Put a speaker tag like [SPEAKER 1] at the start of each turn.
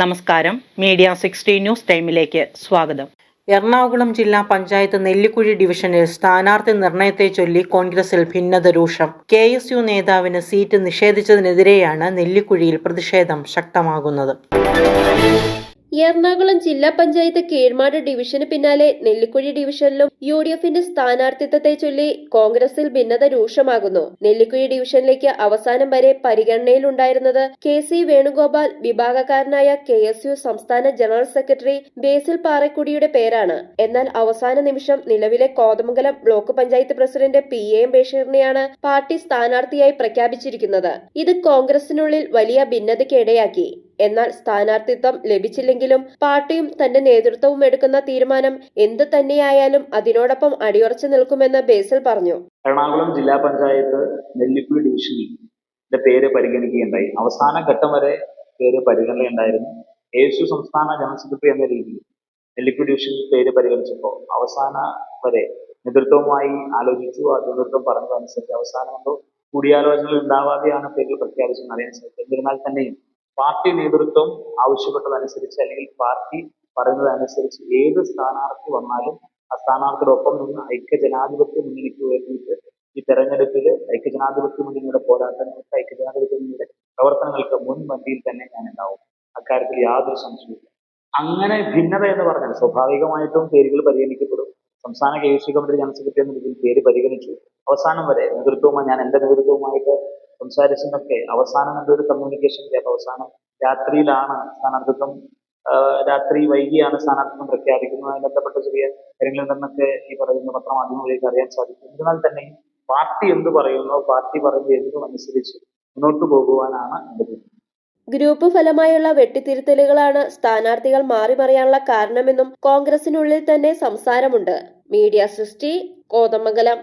[SPEAKER 1] നമസ്കാരം. Media sixty news ടൈമിലേക്ക് സ്വാഗതം. എറണാകുളം ജില്ലാ പഞ്ചായത്ത് നെല്ലിക്കുഴി ഡിവിഷനിൽ സ്ഥാനാർത്ഥി നിർണയത്തെ ചൊല്ലി കോൺഗ്രസിൽ ഭിന്നത രൂക്ഷം. കെ എസ് യു നേതാവിന് സീറ്റ് നിഷേധിച്ചതിനെതിരെയാണ് നെല്ലിക്കുഴിയിൽ പ്രതിഷേധം ശക്തമാകുന്നത്.
[SPEAKER 2] എറണാകുളം ജില്ലാ പഞ്ചായത്ത് കീഴ്മാട് ഡിവിഷന് പിന്നാലെ നെല്ലിക്കുഴി ഡിവിഷനിലും യു ഡി എഫിന്റെ സ്ഥാനാർത്ഥിത്വത്തെ ചൊല്ലി കോൺഗ്രസിൽ ഭിന്നത രൂക്ഷമാകുന്നു. നെല്ലിക്കുഴി ഡിവിഷനിലേക്ക് അവസാനം വരെ പരിഗണനയിലുണ്ടായിരുന്നത് കെ സി വേണുഗോപാൽ വിഭാഗക്കാരനായ കെ എസ് യു സംസ്ഥാന ജനറൽ സെക്രട്ടറി ബേസിൽ പാറക്കുടിയുടെ പേരാണ്. എന്നാൽ അവസാന നിമിഷം നിലവിലെ Kothamangalam block panchayat president P A M ബഷീറിനെയാണ് party സ്ഥാനാർത്ഥിയായി പ്രഖ്യാപിച്ചിരിക്കുന്നത്. ഇത് കോൺഗ്രസിനുള്ളിൽ വലിയ ഭിന്നതയ്ക്കിടയാക്കി. എന്നാൽ സ്ഥാനാർത്ഥിത്വം ലഭിച്ചില്ലെങ്കിലും പാർട്ടിയും തന്റെ നേതൃത്വവും എടുക്കുന്ന തീരുമാനം എന്ത് തന്നെയായാലും അതിനോടൊപ്പം അടിയുറച്ചു നിൽക്കുമെന്ന് ബേസിൽ പറഞ്ഞു.
[SPEAKER 3] എറണാകുളം ജില്ലാ പഞ്ചായത്ത് നെല്ലിക്കുഴി ഡിവിഷനിൽ പേര് പരിഗണിക്കുകയുണ്ടായി. അവസാന ഘട്ടം വരെ പേര് പരിഗണനയുണ്ടായിരുന്നു. യേശു സംസ്ഥാന ജനറൽ സെക്രട്ടറി എന്ന രീതിയിൽ നെല്ലിക്കുഴി ഡിവിഷനിൽ പേര് പരിഗണിച്ചപ്പോൾ അവസാന വരെ നേതൃത്വവുമായി ആലോചിച്ചു. ആ നേതൃത്വം പറഞ്ഞതനുസരിച്ച് അവസാനം കൂടിയാലോചനകൾ ഉണ്ടാവാതെയാണ് പേര് പ്രഖ്യാപിച്ചത് അറിയാൻ സാധിക്കും എന്നിരുന്നാൽ തന്നെയും പാർട്ടി നേതൃത്വം ആവശ്യപ്പെട്ടതനുസരിച്ച് അല്ലെങ്കിൽ പാർട്ടി പറയുന്നതനുസരിച്ച് ഏത് സ്ഥാനാർത്ഥി വന്നാലും ആ സ്ഥാനാർത്ഥിയുടെ ഒപ്പം നിന്ന് ഐക്യജനാധിപത്യ മുന്നണിക്ക് വേണ്ടിയിട്ട് ഈ തെരഞ്ഞെടുപ്പിൽ ഐക്യജനാധിപത്യ മുന്നണിയുടെ പോരാട്ടങ്ങൾക്ക് ഐക്യജനാധിപത്യ മുന്നണിയുടെ പ്രവർത്തനങ്ങൾക്ക് മുൻപന്തിയിൽ തന്നെ ഞാൻ ഉണ്ടാവും അക്കാര്യത്തിൽ യാതൊരു സംശയവും അങ്ങനെ ഭിന്നത എന്ന് പറഞ്ഞാൽ സ്വാഭാവികമായിട്ടും പേരുകൾ പരിഗണിക്കപ്പെടും. സംസ്ഥാന K S C committee general secretary എന്ന രീതിയിൽ പേര് പരിഗണിച്ചു. അവസാനം വരെ നേതൃത്വവുമായി ഞാൻ എന്റെ നേതൃത്വവുമായിട്ട് സംസാരിച്ചതൊക്കെ അവസാനം എന്തൊരു കമ്മ്യൂണിക്കേഷൻ ഗ്യാപ്പ് അവസാനം രാത്രിയിലാണ് സ്ഥാനാർത്ഥിത്വം രാത്രി വൈകിയാണ് സ്ഥാനാർത്ഥിത്വം പ്രഖ്യാപിക്കുന്നതുമായി ബന്ധപ്പെട്ട ചെറിയ കാര്യങ്ങളുണ്ടെന്നൊക്കെ ഈ പറയുന്ന പത്രമാധ്യമങ്ങളിലേക്ക് അറിയാൻ സാധിക്കും. എന്നാൽ തന്നെ പാർട്ടി എന്ത് പറയുന്നു പാർട്ടി പറയുന്നത് എന്തും അനുസരിച്ച് മുന്നോട്ട് പോകുവാനാണ് എന്റെ
[SPEAKER 2] ഗ്രൂപ്പ് ഫലമായുള്ള വെട്ടിത്തിരുത്തലുകളാണ് സ്ഥാനാർത്ഥികൾ മാറി മറിയാനുള്ള കാരണമെന്നും കോൺഗ്രസിനുള്ളിൽ തന്നെ സംസാരമുണ്ട്. മീഡിയ സൃഷ്ടി കോതമംഗലം.